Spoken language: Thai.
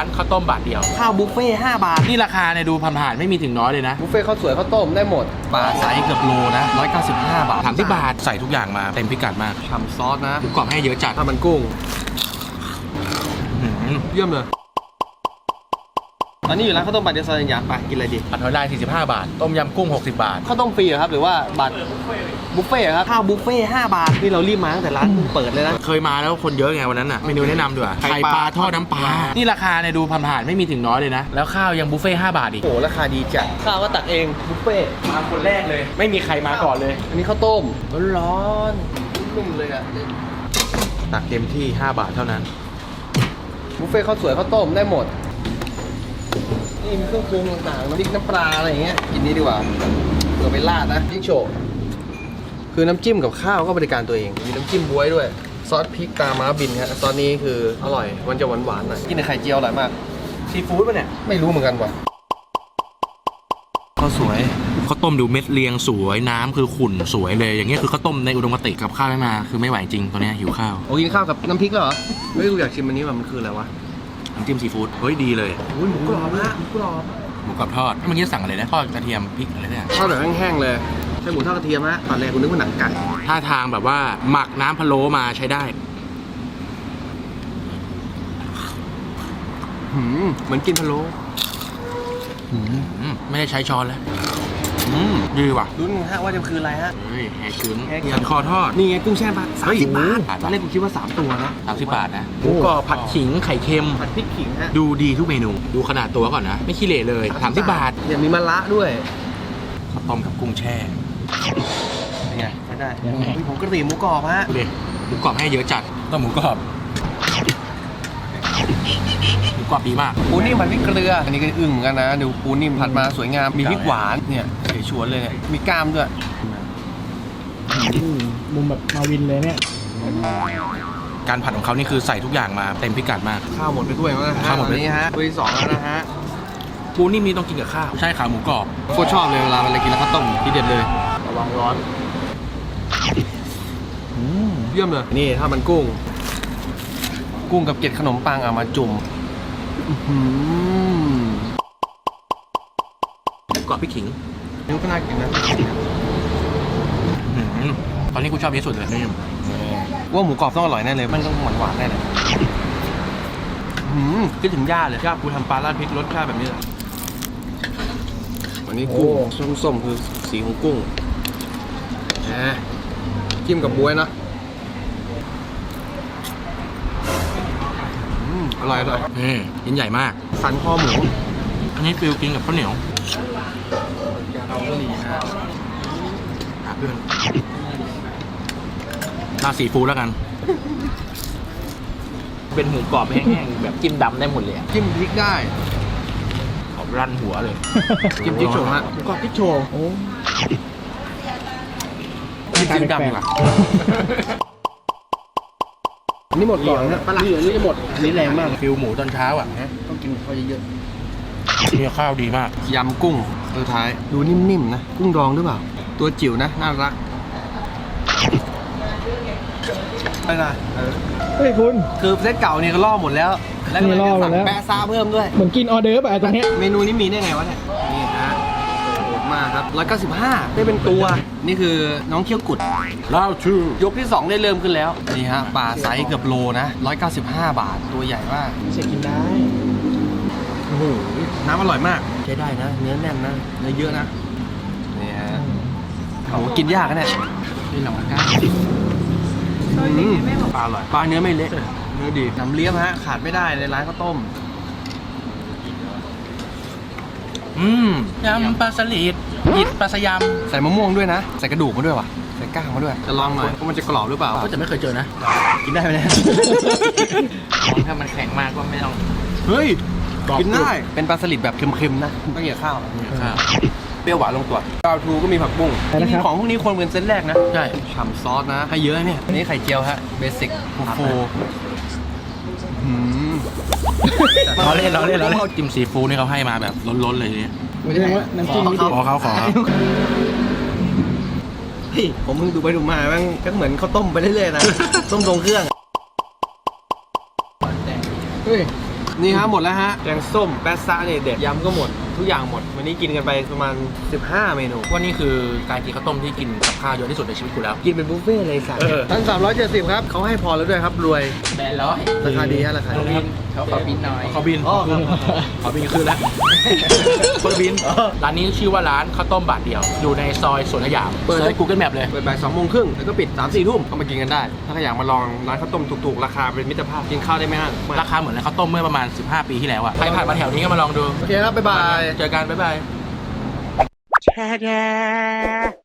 านข้าวต้มบาทเดียว ข้าวบุฟเฟ่ต์5บาท นี่ราคาเนี่ยดูผ่านๆไม่มีถึงน้อยเลยนะ บุฟเฟ่ต์ข้าวสวยข้าวต้มได้หมดปลาไซส์เกือบโลนะ195 บาทถามที่บาทใส่ทุกอย่างมาเต็มพิกัดมากฉ่ำซอสนะหมูกรอบให้เยอะจัดข้าวมันกุ้งอื้อหือ เยี่ยมเลย ตอนนี้อยู่ร้านข้าวต้มบัตรเดียวซอยยาไปกินอะไรดีผัดหอยลาย 45 บาท ต้มยำกุ้ง 60 บาท ข้าวต้มฟรีเหรอครับหรือว่าบัตรบุฟเฟ่ต์เหรอครับข้าวบุฟเฟ่ต์5บาทนี่เรารีบมาตั้งแต่ร้านเพิ่งเปิดเลยนะ เคยมาแล้วคนเยอะไงวันนั้นอะ เมนูแนะนำด้วยไข่ไข่ปปลาลาทอดน้ำปลา นี่ราคาเนี่ยดูผ่านๆไม่มีถึงน้อยเลยนะ แล้วข้าวยังบุฟเฟ่ต์5บาทอีก โอ้โหราคาดีจัดข้าวก็ตักเองบุฟเฟ่ต์มาคนแรกเลย ไม่มีใครมาก่อนเลย อันนี้ข้าวต้มร้อนๆนุ่มๆเลยอะตักเต็มที่ 5 บาทเท่านั้นบุฟเฟ่ต์ข้าวสวยข้าวต้มได้หมด นี่มีเครื่องปรุงต่างๆน้ำพริกน้ำปลาอะไรอย่างเงี้ยกินนี้ดีกว่าเผื่อไปราดนะพริกโฉบคือน้ำจิ้มกับข้าวก็บริการตัวเองมีน้ำจิ้มบวยด้วย ซอสพริกตาม้าบินฮะซอสนี้คืออร่อยมันจะหวานๆหน่อยกินในไข่เจียวอร่อยมากซีฟู้ดป่ะเนี่ยไม่รู้เหมือนกันว่ะข้าวสวยข้าวต้มดูเม็ดเรียงสวยน้ำคือขุ่นสวยเลย อย่างเงี้ยคือข้าวต้มในอุดมคติกับข้าวไม่มา คือไม่ไหวจริงตอนเนี้ยหิวข้าวโอ้กินข้าวกับน้ำพริกแล้วเหรอเฮ้ยกูอยากชิมอันนี้ว่ะมันคืออะไรวะ น้ำจิ้มซีฟู้ดเฮ้ยดีเลยอุ้ยหมูกรอบฮะหมูกรอบหมูกรอบทอดเมื่อกี้สั่งอะไรนะทอดกระเทียมพริกอะไรเนี่ยทอดแบบแห้งๆเลยใช้หมูทอดกระเทียมฮะตอนแรกกูนึกว่าหนังไก่ท่าทางแบบว่าหมักน้ำพะโล้มาใช้ได้หืมเหมือนกินพะโล้อืมไม่ได้ใช้ช้อนแล้ว อืมดีว่ะลุ้นฮะว่าจะคืออะไรฮะ เฮ้ยแฮกึ้งแฮกึ้ง สันคอทอด นี่ไงกุ้งแช่ปลาสามเฮ้ยสิบบาทโอ้โหตอนแรกกูคิดว่าสามตัวนะสามสิบบาทนะหมูกรอบผัดขิงไข่เค็ม ผัดพริกขิงฮะดูดีทุกเมนู ดูขนาดตัวก่อนนะ ไม่ขี้เหร่เลยสามสิบบาทเนี่ยมีมะระด้วยข้าวต้มกับกุ้งแช่เป็นไงใช้ได้มีผงกะหรี่หมูกรอบฮะดูดิหมูกรอบให้เยอะจัดต้มหมูกรอบหมูกรอบดีมากปูนิ่มผัดพริกเกลือ อันนี้ก็อึ้งเหมือนกันนะดูปูนิ่มผัดมาสวยงามมีพริกหวานเนี่ยเฉย ชวนเลยเนี่ยมีกล้ามด้วยมุมแบบมาวินเลยเนี่ย การผัดของเขานี่คือใส่ทุกอย่างมาเต็มพิกัดมาก ข้าวหมดไปด้วยมั้งนะฮะข้าวหมดไป ตอนนี้ฮะตัวที่สองแล้วนะฮะปูนิ่มนี่ต้องกินกับข้าว ใช่ขาหมูกรอบ โคตรชอบเลยเวลาเวลากินแล้วข้าวต้มที่เด็ดเลยระวังร้อนเยี่ยมเลยนี่ถ้ามันกุ้ง กุ้งกับเกล็ดขนมปังเอามาจุ่มอื้อหือ หมูกรอบพริกขิง นิ้วก็น่ากินนะอื้อหือตอนนี้กูชอบที่สุดเลยนี่ว่าหมูกรอบต้องอร่อยแน่เลย มันต้องหวานหวานๆแน่เลยอื้อหือคิดถึงย่าเลยย่ากูทำปลาราดพริกรสชาติแบบนี้เลยวันนี้กุ้งโอ้ส้มๆคือสีของกุ้งนะจิ้มกับบวยนะอืมอร่อยอร่อยนี่ชิ้นใหญ่มาก สันคอหมู อันนี้ฟิลกินกับข้าวเหนียว เราก็ดีนะหาเพื่อนราดซีฟู้ดแล้วกัน เป็นหมูกรอบแห้งๆแบบจิ้มดำได้หมดเลยอะจิ้มพริกได้ขอบรันหัวเลย จิ้มพริกโฉมฮะหมูกรอบพริกโชว์โอ้จิ้มจิ้มดำดีกว่าอันนี้หมดก่อนนะปลาหลักนี่อันนี้จะหมดอันนี้แรงมากฟิลหมูตอนเช้าอะต้องกินข้าวเยอะมีข้าวดีมากๆยำกุ้ง สุดท้ายดูนิ่มๆนะ กุ้งดองหรือเปล่า ตัวจิ๋วนะ น่ารักไม่ได้เฮ้ยคุณ คือเซตเก่าเนี่ยก็ล่อหมดแล้ว แล้วนี่ล่อหมดแล้วแปะซาเพิ่มด้วย เหมือนกินออเดิร์ฟอะตรงเนี้ยเมนูนี้มีได้ไงวะเนี่ย นี่ฮะโหดมากครับ195 ได้เป็นตัว นี่คือน้องเคี้ยวกุดเล่าชื่อยกที่ 2 ได้เริ่มขึ้นแล้ว นี่ฮะปลาไซส์เกือบโลนะ 195 บาท ตัวใหญ่มากไม่ใช่กินได้โอ้โหน้ำอร่อยมาก ใช้ได้นะ เนื้อแน่นนะ เนื้อเยอะนะนี่ฮะโอ้โหกินยากนะเนี่ยนี่หนังก้าอืมปลาอร่อยปลาเนื้อไม่เละเนื้อดีน้ำเลี้ยมฮะ ขาดไม่ได้ในร้านข้าวต้ม อืมยำปลาสลิดอิดปลาสยใส่มะม่วงด้วยนะ ใส่กระดูกมาด้วยว่ะใส่ก้างมาด้วย จะลองหน่อยว่ามันจะกรอบหรือเปล่าำก็จะไม่เคยเจอนะ กินได้ไหมเนี่ยถ้ามันแข็งมากก็ไม่ต้อง เฮ้ยก รอบกินได้ เป็นปลาสลิดแบบเค็มๆนะต้องเหยียบข้าวข้าวเปรี้ยวหวานลงตัวกาวทูก็มีผักบุ้งอะไรนะครับของพวกนี้ควรเป็นเซตแรกนะ ใช่ฉ่ำซอสนะ ให้เยอะเนี่ย อันนี้ไข่เจียวฮะ เบสิกฟูฟูหืมเราเล่นเราเล่นเราเล่นจิ้มซีฟู้ดนี่เขาให้มาแบบล้นๆเลยเนี่ยไม่ได้ว่าน้ำจิ้มนี่ขอเขาขอเขาเฮ้ยผมเพิ่งดูไปดูมาแม่งก็เหมือนข้าวต้มไปเรื่อยๆนะ ต้มตรงเครื่องเฮ้ย นี่ฮะหมดแล้วฮะแกงส้มแป๊ะซะเนี่ยเด็ดยำก็หมด ทุกอย่างหมด วันนี้กินกันไปประมาณ 15 เมนู ว่านี่คือการกินข้าวต้มที่กินกับข้าวเยอะที่สุดในชีวิตกูแล้ว กินเป็นบุฟเฟ่ต์เลยสัตว์ท่านสามร้อยเจ็ดสิบครับเขาให้พอแล้วด้วยครับรวยแปดร้อยราคาดีฮะราคาดีเขาขอบินหน่อย ขอบินอ๋อครับขอบินคืนแล้วคนละบิน ร้านนี้ชื่อว่าร้านข้าวต้มบาทเดียว อยู่ในซอยสวนสยาม เปิดใน Google Map เลย เปิดบ่ายสองโมงครึ่งแล้วก็ปิด3ามสี่ทุ่มก็มากินกันได้ ถ้าใครอยากมาลองร้านข้าวต้มถูกๆ ราคาเป็นมิตรภาพกินข้าวได้ไม่อั้นราคาเหมือนร้านข้าวต้มเมื่อประมาณ 15 ปีที่แล้วอะใครผ่านมาแถวนี้ก็มาลองดู โอเคครับบ๊ายบายเจอกันบ๊ายบายแช่